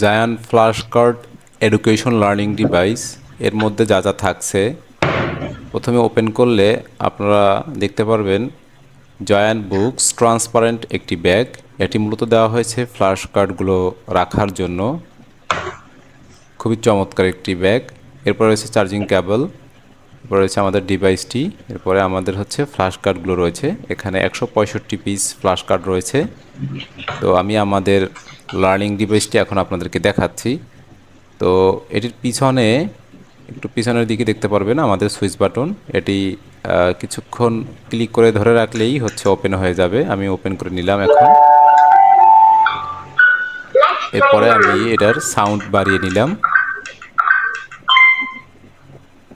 Zayan flash card education learning device এর মধ্যে যা যা থাকছে, প্রথমে ওপেন করলে আপনারা দেখতে পারবেন জয়ান বুকস ট্রান্সপারেন্ট একটি ব্যাগ এটি মূলত দেওয়া হয়েছে ফ্ল্যাশ কার্ডগুলো রাখার জন্য। খুবই চমৎকার একটি ব্যাগ এরপর রয়েছে চার্জিং কেবল এরপর রয়েছে আমাদের ডিভাইসটি এরপরে আমাদের হচ্ছে ফ্ল্যাশ কার্ডগুলো রয়েছে। এখানে একশো পঁয়ষট্টি পিস ফ্ল্যাশ কার্ড রয়েছে। তো আমি আমাদের লার্নিং ডিভাইসটি এখন আপনাদেরকে দেখাচ্ছি। তো এটির পিছনে, একটু পিছনের দিকে দেখতে পারবেন আমাদের সুইচ বাটন এটি কিছুক্ষণ ক্লিক করে ধরে রাখলেই হচ্ছে ওপেন হয়ে যাবে। আমি ওপেন করে নিলাম এখন। এরপরে আমি এটার সাউন্ড বাড়িয়ে নিলাম।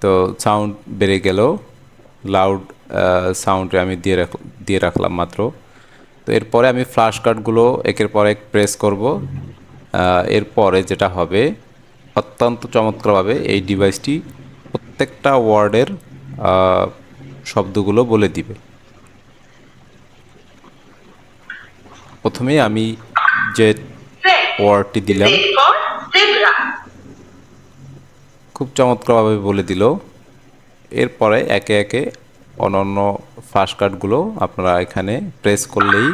তো সাউন্ড বেড়ে গেল। লাউড সাউন্ডে আমি দিয়ে রাখ, দিয়ে রাখলাম মাত্র। তো এরপরে আমি ফ্ল্যাশ কার্ডগুলো একের পর এক প্রেস করব এরপরে যেটা হবে, অত্যন্ত চমৎকারভাবে এই ডিভাইসটি প্রত্যেকটা ওয়ার্ডের শব্দগুলো বলে দিবে প্রথমেই আমি যে ওয়ার্ডটি দিলাম. খুব চমৎকারভাবে বলে দিল এরপরে একে একে অনন্য ফ্ল্যাশ কার্ডগুলো আপনারা এখানে প্রেস করলেই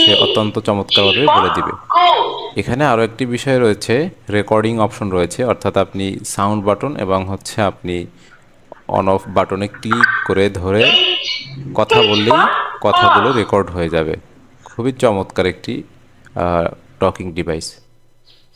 সে অত্যন্ত চমৎকারভাবে বলে দিবে। এখানে আরও একটি বিষয় রয়েছে রেকর্ডিং অপশন রয়েছে, অর্থাৎ আপনি সাউন্ড বাটন এবং হচ্ছে আপনি অন অফ বাটনে ক্লিক করে ধরে কথা বললেই কথাগুলো রেকর্ড হয়ে যাবে। খুবই চমৎকার একটি টকিং ডিভাইস